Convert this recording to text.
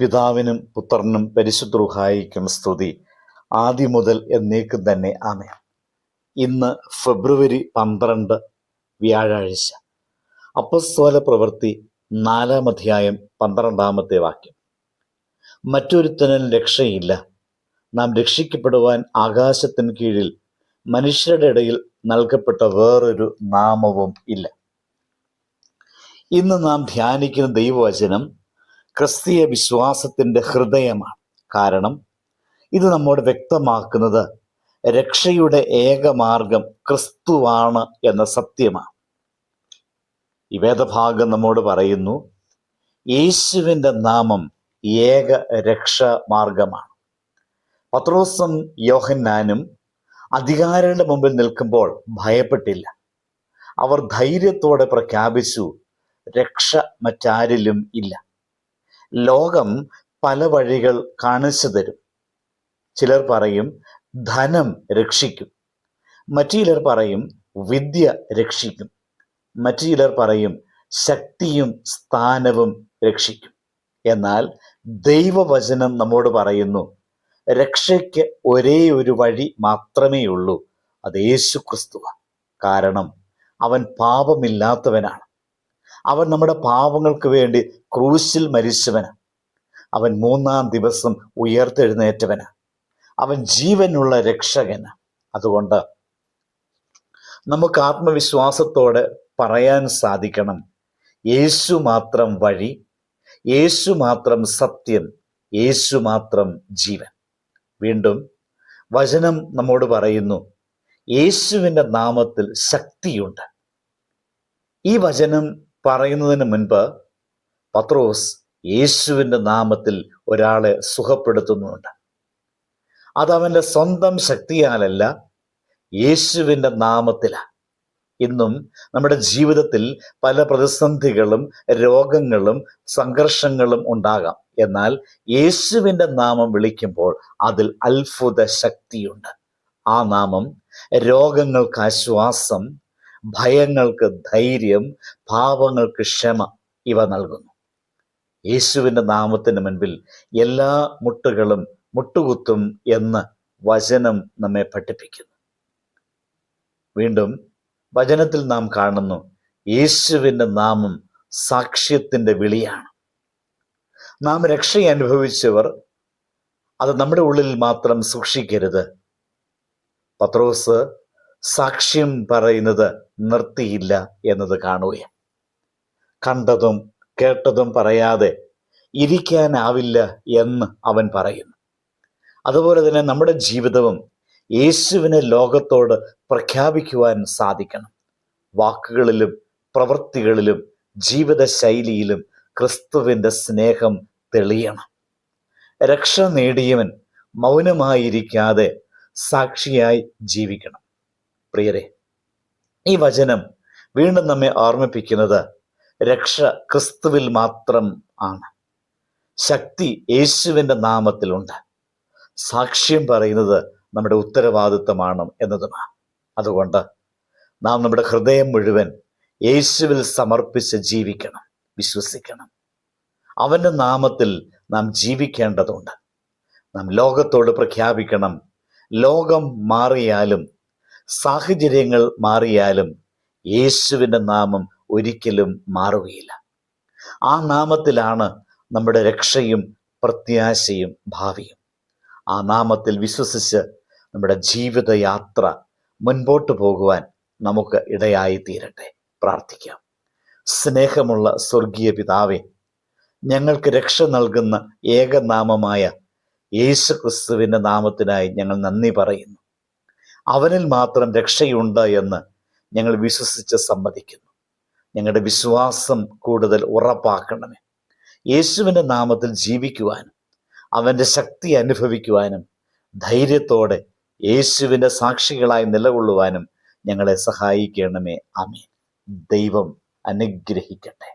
പിതാവിനും പുത്രനും പരിശുദ്ധ സ്തുതി. ആദ്യം മുതൽ എന്നേക്കും തന്നെ ആമേ ഇന്ന് ഫെബ്രുവരി പന്ത്രണ്ട് വ്യാഴാഴ്ച. അപ്പസ്തോല പ്രവൃത്തി നാലാം അധ്യായം പന്ത്രണ്ടാമത്തെ വാക്യം. മറ്റൊരുത്തനും രക്ഷയില്ല. നാം രക്ഷിക്കപ്പെടുവാൻ ആകാശത്തിന് കീഴിൽ മനുഷ്യരുടെ ഇടയിൽ നൽകപ്പെട്ട വേറൊരു നാമവും ഇല്ല. ഇന്ന് നാം ധ്യാനിക്കുന്ന ദൈവവചനം ക്രിസ്തീയ വിശ്വാസത്തിന്റെ ഹൃദയമാണ്. കാരണം ഇത് നമ്മോട് വ്യക്തമാക്കുന്നത് രക്ഷയുടെ ഏക മാർഗം ക്രിസ്തുവാണ് എന്ന സത്യമാണ്. ഈ വേദഭാഗം നമ്മോട് പറയുന്നു യേശുവിന്റെ നാമം ഏക രക്ഷ മാർഗമാണ്. പത്രോസും യോഹന്നാനും അധികാരികളുടെ മുമ്പിൽ നിൽക്കുമ്പോൾ ഭയപ്പെട്ടില്ല. അവർ ധൈര്യത്തോടെ പ്രഖ്യാപിച്ചു രക്ഷ മറ്റാരിലും ഇല്ല. ലോകം പല വഴികൾ കാണിച്ചു തരും. ചിലർ പറയും ധനം രക്ഷിക്കും. മറ്റു ചിലർ പറയും വിദ്യ രക്ഷിക്കും. മറ്റു ചിലർ പറയും ശക്തിയും സ്ഥാനവും രക്ഷിക്കും. എന്നാൽ ദൈവവചനം നമ്മോട് പറയുന്നു രക്ഷയ്ക്ക് ഒരേ ഒരു വഴി മാത്രമേ ഉള്ളൂ അത് യേശു ക്രിസ്തുവ കാരണം അവൻ പാപമില്ലാത്തവനാണ്. അവൻ നമ്മുടെ പാപങ്ങൾക്ക് വേണ്ടി ക്രൂശിൽ മരിച്ചവന്. അവൻ മൂന്നാം ദിവസം ഉയർത്തെഴുന്നേറ്റവന്. അവൻ ജീവനുള്ള രക്ഷകന്. അതുകൊണ്ട് നമുക്ക് ആത്മവിശ്വാസത്തോടെ പറയാൻ സാധിക്കണം. യേശു മാത്രം വഴി യേശു മാത്രം സത്യം യേശു മാത്രം ജീവൻ. വീണ്ടും വചനം നമ്മോട് പറയുന്നു യേശുവിന്റെ നാമത്തിൽ ശക്തിയുണ്ട്. ഈ വചനം പറയുന്നതിന് മുൻപ് പത്രോസ് യേശുവിന്റെ നാമത്തിൽ ഒരാളെ സുഖപ്പെടുത്തുന്നുണ്ട്. അതവന്റെ സ്വന്തം ശക്തിയാലല്ല യേശുവിന്റെ നാമത്തിലാണ് ഇന്നും നമ്മുടെ ജീവിതത്തിൽ പല പ്രതിസന്ധികളും രോഗങ്ങളും സംഘർഷങ്ങളും ഉണ്ടാകാം. എന്നാൽ യേശുവിന്റെ നാമം വിളിക്കുമ്പോൾ അതിൽ അത്ഭുത ശക്തിയുണ്ട്. ആ നാമം രോഗങ്ങൾക്ക് ആശ്വാസം ഭയങ്ങൾക്ക് ധൈര്യം പാപങ്ങൾക്ക് ക്ഷമ ഇവ നൽകുന്നു. യേശുവിന്റെ നാമത്തിന് മുൻപിൽ എല്ലാ മുട്ടുകളും മുട്ടുകുത്തും എന്ന് വചനം നമ്മെ പഠിപ്പിക്കുന്നു. വീണ്ടും വചനത്തിൽ നാം കാണുന്നു യേശുവിന്റെ നാമം സാക്ഷ്യത്തിന്റെ വിളിയാണ്. നാം രക്ഷ അനുഭവിച്ചവർ അത് നമ്മുടെ ഉള്ളിൽ മാത്രം സൂക്ഷിക്കരുത്. പത്രോസ് സാക്ഷ്യം പറയുന്നത് നിർത്തിയില്ല എന്നത് കാണുകയാണ്. കണ്ടതും കേട്ടതും പറയാതെ ഇരിക്കാനാവില്ല എന്ന് അവൻ പറയുന്നു. അതുപോലെ തന്നെ നമ്മുടെ ജീവിതവും യേശുവിനെ ലോകത്തോട് പ്രഖ്യാപിക്കുവാൻ സാധിക്കണം. വാക്കുകളിലും പ്രവൃത്തികളിലും ജീവിതശൈലിയിലും ക്രിസ്തുവിന്റെ സ്നേഹം തെളിയണം. രക്ഷ നേടിയവൻ മൗനമായിരിക്കാതെ സാക്ഷിയായി ജീവിക്കണം. പ്രിയരെ ഈ വചനം വീണ്ടും നമ്മെ ഓർമ്മിപ്പിക്കുന്നത് രക്ഷ ക്രിസ്തുവിൽ മാത്രം ആണ്. ശക്തി യേശുവിന്റെ നാമത്തിലുണ്ട്. സാക്ഷ്യം പറയുന്നത് നമ്മുടെ ഉത്തരവാദിത്തമാണ് എന്നതുമാണ്. അതുകൊണ്ട് നാം നമ്മുടെ ഹൃദയം മുഴുവൻ യേശുവിൽ സമർപ്പിച്ച് ജീവിക്കണം വിശ്വസിക്കണം. അവന്റെ നാമത്തിൽ നാം ജീവിക്കേണ്ടതുണ്ട്. നാം ലോകത്തോട് പ്രഖ്യാപിക്കണം. ലോകം മാറിയാലും സാഹചര്യങ്ങൾ മാറിയാലും യേശുവിന്റെ നാമം ഒരിക്കലും മാറുകയില്ല. ആ നാമത്തിലാണ് നമ്മുടെ രക്ഷയും പ്രത്യാശയും ഭാവിയും. ആ നാമത്തിൽ വിശ്വസിച്ച് നമ്മുടെ ജീവിതയാത്ര മുൻപോട്ട് പോകുവാൻ നമുക്ക് ഇടയായി തീരട്ടെ പ്രാർത്ഥിക്കാം. സ്നേഹമുള്ള സ്വർഗീയ പിതാവെ ഞങ്ങൾക്ക് രക്ഷ നൽകുന്ന ഏകനാമമായ യേശു ക്രിസ്തുവിന്റെ നാമത്തിനായി ഞങ്ങൾ നന്ദി പറയുന്നു. അവനിൽ മാത്രം രക്ഷയുണ്ട് എന്ന് ഞങ്ങൾ വിശ്വസിച്ച് സമ്മതിക്കുന്നു. ഞങ്ങളുടെ വിശ്വാസം കൂടുതൽ ഉറപ്പാക്കണമേ. യേശുവിന്റെ നാമത്തിൽ ജീവിക്കുവാനും അവന്റെ ശക്തി അനുഭവിക്കുവാനും ധൈര്യത്തോടെ യേശുവിന്റെ സാക്ഷികളായി നിലകൊള്ളുവാനും ഞങ്ങളെ സഹായിക്കണമേ. അമീൻ ദൈവം അനുഗ്രഹിക്കട്ടെ.